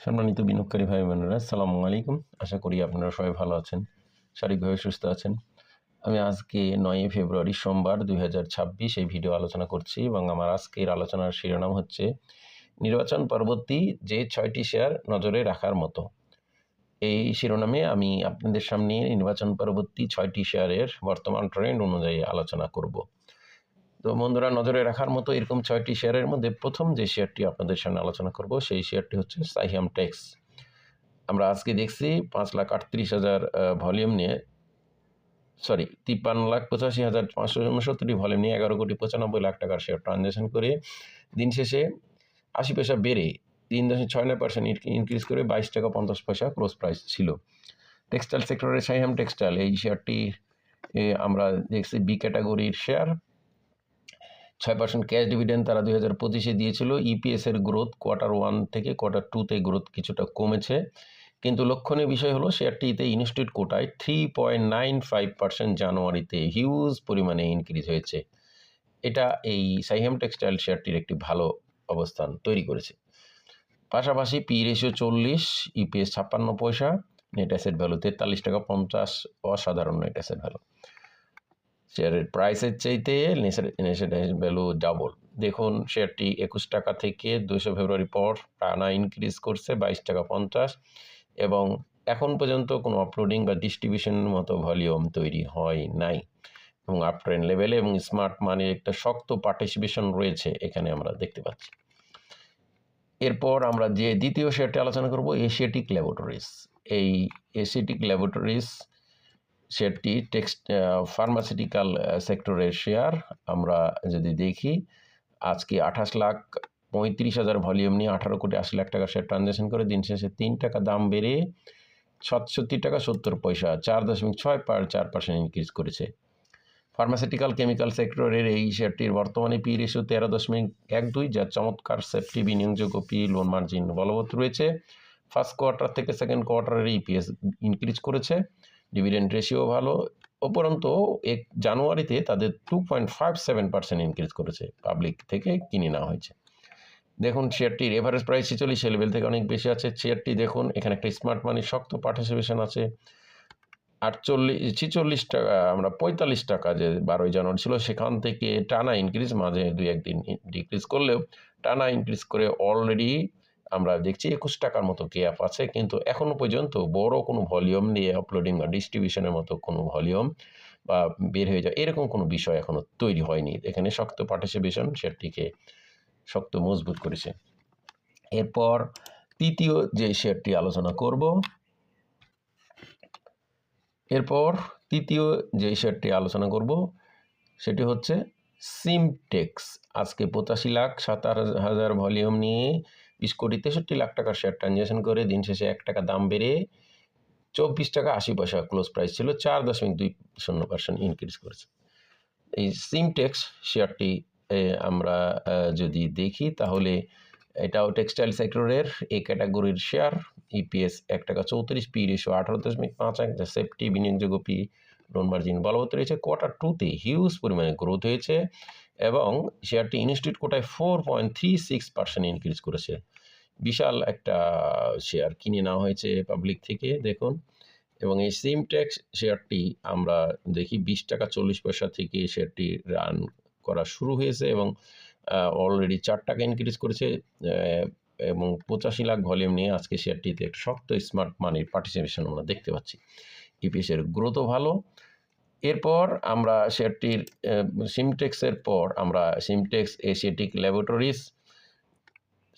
সম্মানিত বিনিয়োগকারী ভাই বোনেরা সালামু আলাইকুম। আশা করি আপনারা সবাই ভালো আছেন, শারীরিকভাবে সুস্থ আছেন। আমি আজকে নয়ই ফেব্রুয়ারি, সোমবার দুই হাজার ছাব্বিশ এই ভিডিও আলোচনা করছি এবং আমার আজকের আলোচনার শিরোনাম হচ্ছে, নির্বাচন পরবর্তী যে ছয়টি শেয়ার নজরে রাখার মতো। এই শিরোনামে আমি আপনাদের সামনে নির্বাচন পরবর্তী ছয়টি শেয়ারের বর্তমান ট্রেন্ড অনুযায়ী আলোচনা করব। তো বন্ধুরা, নজরে রাখার মতো এরকম ছয়টি শেয়ারের মধ্যে প্রথম যে শেয়ারটি আপনাদের সামনে আলোচনা করব, সেই শেয়ারটি হচ্ছে সাইহাম টেক্স। আমরা আজকে দেখছি পাঁচ লাখ আটত্রিশ হাজার ভলিউম নিয়ে, সরি, তিপ্পান্ন লাখ পঁচাশি হাজার পাঁচশো উনসত্তরটি ভলিউম নিয়ে এগারো কোটি পঁচানব্বই লাখ টাকার শেয়ার ট্রানজ্যাকশন করে, দিন শেষে আশি পয়সা বেড়ে তিন দশমিক ছয় নয় পার্সেন্ট ইনক্রিজ করে বাইশ টাকা পঞ্চাশ পয়সা ক্লোজ প্রাইস ছিল। টেক্সটাইল সেক্টরের সাইহাম টেক্সটাইল এই শেয়ারটি আমরা দেখছি বি ক্যাটাগরির শেয়ার ছয় পার্সেন্ট ক্যাশ ডিভিডেন্ড তারা দুই হাজার পঁচিশে দিয়েছিল। ইপিএসের গ্রোথ কোয়ার্টার ওয়ান থেকে কোয়ার্টার টুতে গ্রোথ কিছুটা কমেছে। কিন্তু লক্ষণীয় বিষয় হলো শেয়ারটিতে ইনস্টিটিউট কোটায় three point nine five percent জানুয়ারিতে হিউজ পরিমাণে ইনক্রিজ হয়েছে। এটা এই সাইহাম টেক্সটাইল শেয়ারটির একটি ভালো অবস্থান তৈরি করেছে। পাশাপাশি পি রেশিও চল্লিশ ইপিএস ছাপ্পান্ন পয়সা নেট অ্যাসেট ভ্যালু তেতাল্লিশ টাকা পঞ্চাশ, অসাধারণ নেট অ্যাসেট ভ্যালু শেয়ারের প্রাইসের চাইতে নেট ভ্যালু ডাবল দেখুন শেয়ারটি একুশ টাকা থেকে দুশো ফেব্রুয়ারি পর টানা ইনক্রিজ করছে বাইশ টাকা পঞ্চাশ এবং এখন পর্যন্ত কোনো আপলোডিং বা ডিস্ট্রিবিউশনের মতো ভলিউম তৈরি হয় নাই। এবং আপ ট্রেন লেভেলে এবং স্মার্ট মানির একটা শক্ত পার্টিসিপেশন রয়েছে, এখানে আমরা দেখতে পাচ্ছি। এরপর আমরা যে দ্বিতীয় শেয়ারটি আলোচনা করব এশিয়াটিক ল্যাবরেটরিজ এই এশিয়াটিক ল্যাবরেটরিজ শেয়ারটি টেক্সট ফার্মাসিউটিক্যাল সেক্টরের শেয়ার আমরা যদি দেখি, আজকে আঠাশ লাখ পঁয়ত্রিশ হাজার ভলিউম নিয়ে আঠারো কোটি আশি লাখ টাকা শেয়ার ট্রানজ্যাকশন করে, দিন শেষে তিন টাকা দাম বেড়ে সাতষট্টি টাকা সত্তর পয়সা, চার দশমিক ছয় পার চার পার্সেন্ট ইনক্রিজ করেছে। ফার্মাসিউটিক্যাল কেমিক্যাল সেক্টরের এই শেয়ারটির বর্তমানে পি রেশিও তেরো দশমিক এক দুই, যা চমৎকার সেফটি বিনিয়োগযোগ্য পি লোন মার্জিন বলবৎ রয়েছে। ফার্স্ট কোয়ার্টার থেকে সেকেন্ড কোয়ার্টারের ইপিএস ইনক্রিজ করেছে। ডিভিডেন্ড রেশিও ভালো। উপরন্তু, এক জানুয়ারিতে তাদের two point five seven percent increase করেছে পাবলিক থেকে কিনে নেওয়া হয়েছে। দেখুন শেয়ারটির এভারেজ প্রাইস ছেচল্লিশ লেভেল থেকে অনেক বেশি আছে। শেয়ারটি দেখুন, এখানে একটা স্মার্ট মানি শক্ত পার্টিসিপেশন আছে। আটচল্লিশ, ছিচল্লিশ টাকা, আমরা পঁয়তাল্লিশ টাকা যে বারোই জানুয়ারি ছিল, সেখান থেকে টানা ইনক্রিজ মাঝে দুই, একদিন ডিক্রিজ করলেও টানা ইনক্রিজ করে অলরেডি আমরা দেখছি একুশ টাকার মতো গ্যাপ আছে, কিন্তু এখনও পর্যন্ত বড় কোনো ভলিউম নিয়ে আপলোডিং বা ডিস্ট্রিবিউশনের মতো কোনো ভলিউম বা বের হয়ে যায় এরকম কোনো বিষয় এখনও তৈরি হয়নি। এখানে শক্ত পার্টিসিপেশন শেয়ারটিকে শক্ত মজবুত করেছে। এরপর তৃতীয় যে শেয়ারটি আলোচনা করব, এরপর তৃতীয় যে শেয়ারটি আলোচনা করব, সেটি হচ্ছে সিমটেক্স আজকে পঁচাশি লাখ সাতাশ হাজার ভলিউম নিয়ে বিশ কোটি তেষট্টি লাখ টাকার শেয়ার ট্রানজ্যাকশন করে দিন শেষে এক টাকা দাম বেড়ে চব্বিশ টাকা আশি পয়সা ক্লোজ প্রাইস ছিল চার দশমিক দুই শূন্য পার্সেন্ট ইনক্রিজ করেছে। এই সিমটেক্স শেয়ারটি আমরা যদি দেখি তাহলে এটাও টেক্সটাইল সেক্টরের এই ক্যাটাগরির শেয়ার ইপিএস এক টাকা চৌত্রিশ পি রেশো আঠারো দশমিক পাঁচ এক সেফটি বিনিয়োগযোগ্য পি লোন মার্জিন বলবৎ রয়েছে। কোয়ার্টার টুতে হিউজ পরিমাণে গ্রোথ হয়েছে এবং শেয়ারটি ইনস্টিটিউট কোটায় four point three six percent increase করেছে। বিশাল একটা শেয়ার কিনে নেওয়া হয়েছে পাবলিক থেকে, দেখুন। এবং এই সিমটেক্স শেয়ারটি আমরা দেখি বিশ টাকা চল্লিশ পয়সা থেকে শেয়ারটি রান করা শুরু হয়েছে এবং অলরেডি চার টাকা ইনক্রিজ করেছে এবং পঁচাশি লাখ ভলিউম নিয়ে আজকে শেয়ারটিতে একটা শক্ত স্মার্ট মানির পার্টিসিপেশন আমরা দেখতে পাচ্ছি। ইপিএসের গ্রোথও ভালো। এরপর আমরা শেয়ারটির সিমটেক্সের পর আমরা সিমটেক্স এশিয়াটিক ল্যাবরেটরিজ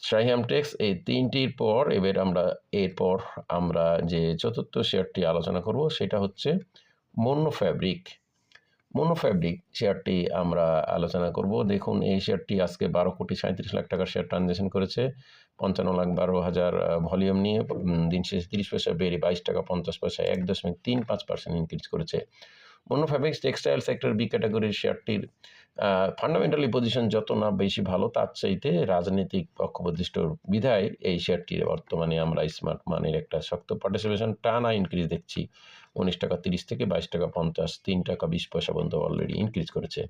শাহিয়ামটেক্স এই তিনটির পর এবার আমরা, এরপর আমরা যে চতুর্থ শেয়ারটি আলোচনা করব সেটা হচ্ছে মনো ফ্যাব্রিক মনো ফ্যাব্রিক শেয়ারটি আমরা আলোচনা করব। দেখুন, এই শেয়ারটি আজকে বারো কোটি সাঁত্রিশ লাখ টাকার শেয়ার ট্রানজ্যাকশন করেছে। পঞ্চান্ন লাখ বারো হাজার ভলিউম নিয়ে দিন শেষে তিরিশ পয়সা বেড়ে বাইশ টাকা পঞ্চাশ পয়সা এক দশমিক তিন পাঁচ পার্সেন্ট ইনক্রিজ করেছে। Monno Fabrics textile sector B ক্যাটাগরির শেয়ারটির ফান্ডামেন্টালি পজিশন যত না বেশি ভালো, তার চাইতে রাজনৈতিক পক্ষপ্রতিষ্ঠ বিধায় এই শেয়ারটির বর্তমানে আমরা স্মার্ট মানির একটা শক্ত পার্টিসিপেশন টানা ইনক্রিজ দেখছি। উনিশ টাকা তিরিশ থেকে বাইশ টাকা পঞ্চাশ, তিন টাকা বিশ পয়সা পর্যন্ত অলরেডি ইনক্রিজ করেছে।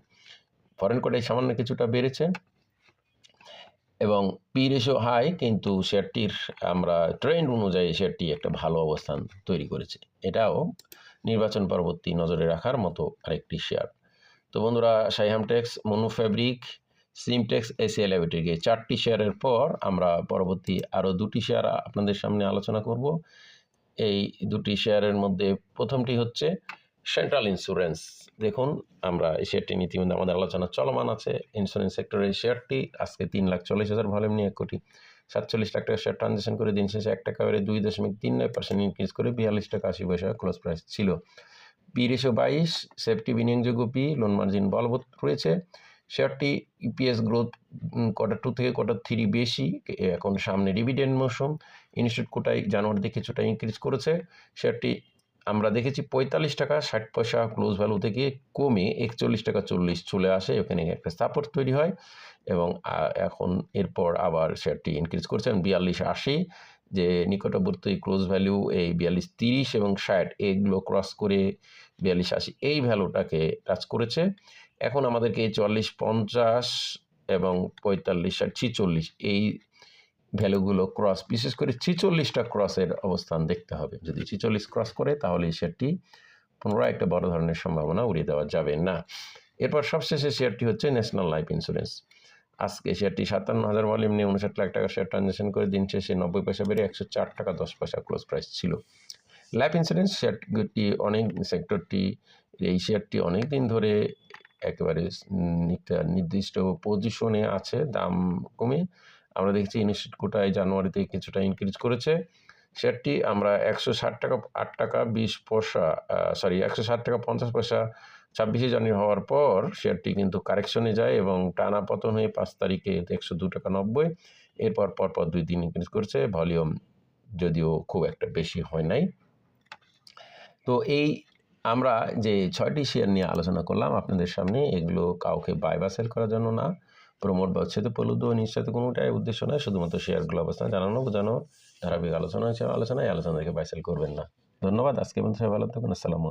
ফরেন কোটায় সামান্য কিছুটা বেড়েছে। এবং পি হাই কিন্তু শেয়ারটির আমরা ট্রেন্ড অনুযায়ী শেয়ারটি একটা ভালো অবস্থান তৈরি করেছে। এটাও নির্বাচন পরবর্তী নজরে রাখার মতো আরেকটি শেয়ার। তো বন্ধুরা, Saiham Tex, Monno fabric Simtex ACL laboratory এই চারটি শেয়ারের পর আমরা পরবর্তী আরও দুটি শেয়ার আপনাদের সামনে আলোচনা করব। এই দুটি শেয়ারের মধ্যে প্রথমটি হচ্ছে সেন্ট্রাল ইন্স্যুরেন্স দেখুন, আমরা এই শেয়ারটি ইতিমধ্যে আমাদের আলোচনা চলমান আছে। ইন্স্যুরেন্স সেক্টরের এই শেয়ারটি আজকে তিন লাখ চল্লিশ হাজার ভলিউম নিয়ে এক কোটি। সাতচল্লিশ লাখ টাকা শেয়ার ট্রানজেকশন করে দিন শেষে এক টাকা বেড়ে দুই দশমিক তিন নয় পার্সেন্ট ইনক্রিজ করে বিয়াল্লিশ টাকা আশি পয়সা ক্লোজ প্রাইস ছিল। পি রেশিও বাইশ সেফটি বিনিয়োগযোগ্য পি লোন মার্জিন বলবৎ রয়েছে। শেয়ারটি ইপিএস গ্রোথ কোয়ার্টার টু থেকে কোয়ার্টার থ্রি বেশি এখন সামনে ডিভিডেন্ড মৌসুম ইনস্টিটিউট কোটায় জানুয়ারিতে কিছুটা ইনক্রিজ করেছে। শেয়ারটি আমরা দেখেছি পঁয়তাল্লিশ টাকা ষাট পয়সা ক্লোজ ভ্যালু থেকে কমে একচল্লিশ টাকা চল্লিশ চলে আসে। ওখানে একটা সাপোর্ট তৈরি হয় এবং এখন এরপর আবার শেয়ারটি ইনক্রিজ করছে বিয়াল্লিশ আশি যে নিকটবর্তী ক্লোজ ভ্যালু এই বিয়াল্লিশ তিরিশ এবং ষাট এগুলো ক্রস করে বিয়াল্লিশ আশি এই ভ্যালুটাকে টাচ করেছে। এখন আমাদেরকে এই চুয়াল্লিশ পঞ্চাশ এবং পঁয়তাল্লিশ ষাট ছিচল্লিশ এই ভ্যালুগুলো ক্রস, বিশেষ করে ছিচল্লিশটা ক্রসের অবস্থান দেখতে হবে। যদি ছিচল্লিশ ক্রস করে, তাহলে এই শেয়ারটি পুনরায় একটা বড় ধরনের সম্ভাবনা উড়িয়ে দেওয়া যাবে না। এরপর সবশেষে শেয়ারটি হচ্ছে ন্যাশনাল লাইফ ইন্স্যুরেন্স আজকে শেয়ারটি সাতান্ন হাজার ভলিউম নিয়ে উনষাট লাখ টাকা শেয়ার ট্রানজ্যাকশন করে দিন শেষে নব্বই পয়সা বেড়ে একশো চার টাকা, দশ পয়সা ক্লোজ প্রাইস ছিল। লাইফ ইন্স্যুরেন্স শেয়ারটি অনেক, সেক্টরটি, এই শেয়ারটি অনেক দিন ধরে একেবারে নির্দিষ্ট পজিশনে আছে, দাম কমে আমরা দেখছি ইনস্টিটিউট কোটায় জানুয়ারিতে কিছুটা ইনক্রিজ করেছে। শেয়ারটি আমরা একশো ষাট টাকা, আট টাকা, বিশ পয়সা সরি একশো ষাট টাকা, পঞ্চাশ পয়সা, ছাব্বিশে জানুয়ারি হওয়ার পর শেয়ারটি কিন্তু কারেকশনে যায় এবং টানা পতন হয়ে পাঁচ তারিখে একশো দু টাকা নব্বই। এরপর পরপর দুই দিন ইনক্রিজ করছে ভলিউম যদিও খুব একটা বেশি হয় নাই। তো এই আমরা যে ছয়টি শেয়ার নিয়ে আলোচনা করলাম, আপনাদের সামনে এগুলো কাউকে বাই বা সেল করার জন্য না। প্রমোট বা উচ্ছেদ প্রলুদ নিশ্চিত কোনোটাই উদ্দেশ্য নয়, শুধুমাত্র শেয়ারগুলো অবস্থান জানানো, বোঝানো, ধারাবাহিক আলোচনা হয়েছে, আলোচনায় আলোচনা দেখে বাইসেল করবেন না। ধন্যবাদ আজকে বন্ধু ভালো থাকুন, আসসালামু